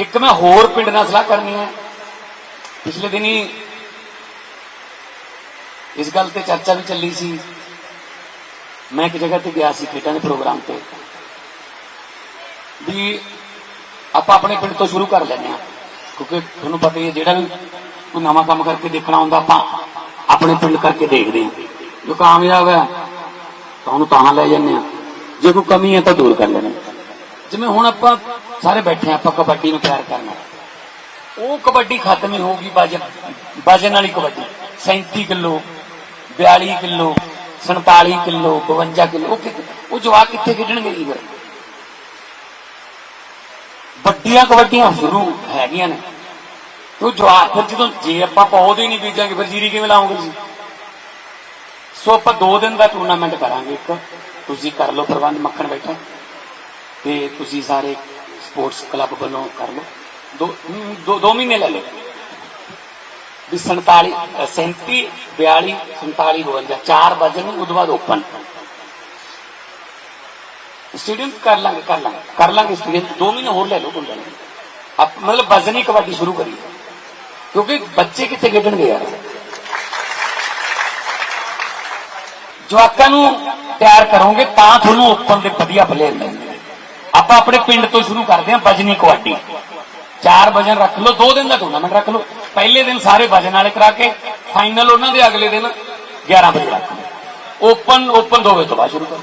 ਇੱਕ ਮੈਂ ਹੋਰ ਪਿੰਡ ਨਾਲ ਸਲਾਹ ਕਰਨੀ ਹੈ। ਪਿਛਲੇ ਦਿਨੀ ਇਸ ਗੱਲ ਤੇ ਚਰਚਾ ਵੀ ਚੱਲੀ ਸੀ। ਮੈਂ ਇੱਕ ਜਗ੍ਹਾ ਤੇ ਗਿਆ ਸੀ ਖੇਡਾਂ ਦੇ ਪ੍ਰੋਗਰਾਮ ਤੇ। ਵੀ ਆਪਾਂ ਆਪਣੇ ਪਿੰਡ ਤੋਂ ਸ਼ੁਰੂ ਕਰ ਲੈਂਦੇ ਆ ਕਿਉਂਕਿ ਤੁਹਾਨੂੰ ਪਤਾ ਹੀ ਹੈ, ਜਿਹੜਾ ਵੀ ਕੋਈ ਨਵਾਂ ਕੰਮ ਕਰਕੇ ਦੇਖਣਾ ਹੁੰਦਾ, ਆਪਾਂ ਆਪਣੇ ਪਿੰਡ ਕਰਕੇ ਦੇਖਦੇ ਹਾਂ। ਜੋ ਕਾਮਯਾਬ ਹੈ, ਤਾਂ ਉਹਨੂੰ ਤਾਂ ਲੈ ਜਾਂਦੇ ਆ ਜੇ ਕੋਈ ਕਮੀ ਹੈ, ਤਾਂ ਦੂਰ ਕਰ ਲੈਣੇ ਜਿਵੇਂ ਹੁਣ ਆਪਾਂ ਸਾਰੇ ਬੈਠੇ ਹਾਂ ਆਪਾਂ ਕਬੱਡੀ ਨੂੰ ਪਿਆਰ ਕਰਨਾ ਉਹ ਕਬੱਡੀ ਖਤਮ ਹੀ ਹੋਊਗੀ ਵਜਨ ਵਜਨ ਵਾਲੀ kabaddi. 37 kilo 42 kilo 47 kilo 52 kilo. ਉਹ ਜਵਾਕ ਕਿੱਥੇ ਖੇਡਣਗੇ ਜੀ ਫਿਰ? ਵੱਡੀਆਂ ਕਬੱਡੀਆਂ ਸ਼ੁਰੂ ਹੈਗੀਆਂ ਨੇ। ਉਹ ਜਵਾਕ ਫਿਰ ਜਦੋਂ ਜੇ ਆਪਾਂ ਪੌਦੇ ਹੀ ਨਹੀਂ ਬੀਜਾਂਗੇ, ਫਿਰ ਜੀਰੀ ਕਿਵੇਂ ਲਾਉਂਗੇ ਜੀ? ਸੋ ਆਪਾਂ 2 ਦਿਨ ਦਾ ਟੂਰਨਾਮੈਂਟ ਕਰਾਂਗੇ ਇੱਕ। ਤੁਸੀਂ ਕਰ ਲਓ ਪ੍ਰਬੰਧ, ਮੱਖਣ ਬੈਠਾ। ਤੇ ਤੁਸੀਂ ਸਾਰੇ ਸਪੋਰਟਸ ਕਲੱਬ ਵੱਲੋਂ ਕਰ ਲਓ। ਦੋ ਦੋ ਦੋ ਮਹੀਨੇ ਲੈ ਲਓ। ਵੀ 47 ਅ, 37 42 47 52 ਚਾਰ ਵਜੇ ਨੂੰ ਉਦੋਂ ਬਾਅਦ ਓਪਨ ਸਟੇਡੀਅਮ ਕਰ ਲਾਂਗੇ ਕਰ ਲਾਂਗੇ ਕਰ ਲਾਂਗੇ ਸਟੇਡੀਅਮ ਦੋ ਮਹੀਨੇ ਹੋਰ ਲੈ ਲਓ ਕੋਈ ਗੱਲ ਆਪ ਮਤਲਬ ਵਜ਼ਨੀ ਕਬੱਡੀ ਸ਼ੁਰੂ ਕਰੀ। ਕਿਉਂਕਿ ਬੱਚੇ ਕਿੱਥੇ ਖੇਡਣਗੇ ਯਾਰ? ਜਵਾਕਾਂ ਨੂੰ ਤਿਆਰ ਕਰੋਗੇ ਤਾਂ ਤੁਹਾਨੂੰ ਓਪਨ ਦੇ ਵਧੀਆ ਪਲੇਅਰ ਮਿਲਣਗੇ। ਆਪਾਂ ਆਪਣੇ ਪਿੰਡ ਤੋਂ ਸ਼ੁਰੂ ਕਰਦੇ ਹਾਂ ਬਜਨੀ ਕਬੱਡੀ। ਚਾਰ ਵਜਨ ਰੱਖ ਲਓ, ਦੋ ਦਿਨ ਦਾ ਟੂਰਨਾਮੈਂਟ ਰੱਖ ਲਓ। ਪਹਿਲੇ ਦਿਨ ਸਾਰੇ ਵਜਨ ਵਾਲੇ ਕਰਾ ਕੇ ਫਾਈਨਲ ਉਹਨਾਂ ਦੇ ਅਗਲੇ ਦਿਨ 11 ਵਜੇ ਰੱਖ ਲਓ। ਓਪਨ ਓਪਨ ਦੋ ਵਜੇ ਤੋਂ ਬਾਅਦ ਸ਼ੁਰੂ ਕਰੋ।